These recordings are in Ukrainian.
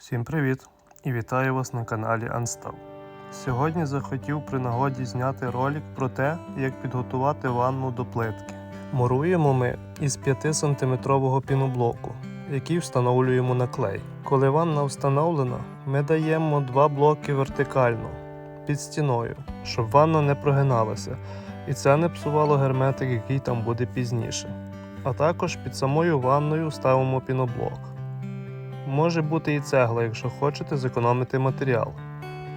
Всім привіт і вітаю вас на каналі Unstable. Сьогодні захотів при нагоді зняти ролик про те, як підготувати ванну до плитки. Муруємо ми із 5-сантиметрового піноблоку, який встановлюємо на клей. Коли ванна встановлена, ми даємо два блоки вертикально під стіною, щоб ванна не прогиналася, і це не псувало герметик, який там буде пізніше. А також під самою ванною ставимо піноблок. Може бути і цегла, якщо хочете зекономити матеріал.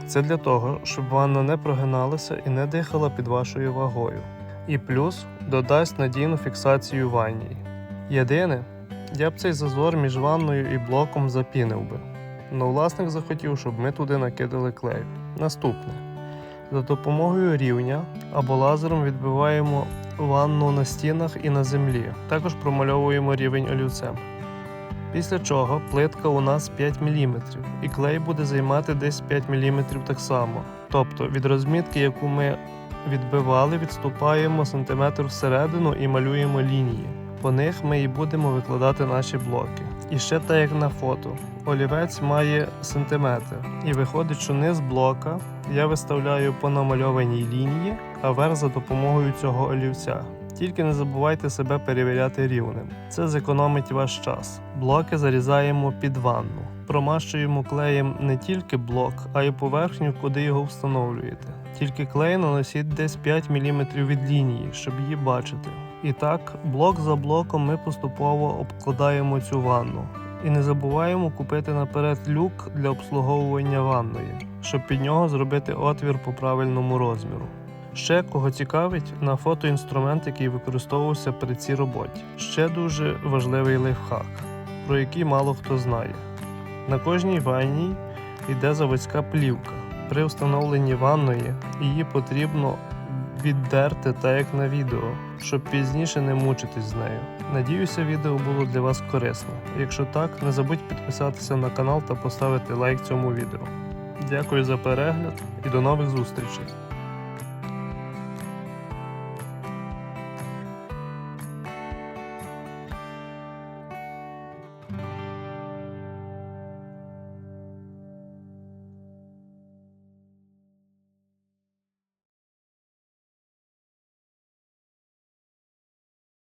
Це для того, щоб ванна не прогиналася і не дихала під вашою вагою. І плюс додасть надійну фіксацію ванній. Єдине, я б цей зазор між ванною і блоком запінив би. Но власник захотів, щоб ми туди накидали клею. Наступне. За допомогою рівня або лазером відбиваємо ванну на стінах і на землі. Також промальовуємо рівень олівцем. Після чого плитка у нас 5 мм, і клей буде займати десь 5 мм так само. Тобто від розмітки, яку ми відбивали, відступаємо сантиметр всередину і малюємо лінії. По них ми і будемо викладати наші блоки. І ще так як на фото. Олівець має сантиметр, і виходить, що низ блока я виставляю по намальованій лінії, а верх за допомогою цього олівця. Тільки не забувайте себе перевіряти рівнем. Це зекономить ваш час. Блоки зарізаємо під ванну. Промащуємо клеєм не тільки блок, а й поверхню, куди його встановлюєте. Тільки клей наносіть десь 5 мм від лінії, щоб її бачити. І так, блок за блоком ми поступово обкладаємо цю ванну. І не забуваємо купити наперед люк для обслуговування ванної, щоб під нього зробити отвір по правильному розміру. Ще кого цікавить на фото інструмент, який використовувався при цій роботі. Ще дуже важливий лайфхак, про який мало хто знає. На кожній ванній йде заводська плівка. При встановленні ванної її потрібно віддерти так як на відео, щоб пізніше не мучитись з нею. Надіюся, відео було для вас корисно. Якщо так, не забудь підписатися на канал та поставити лайк цьому відео. Дякую за перегляд і до нових зустрічей!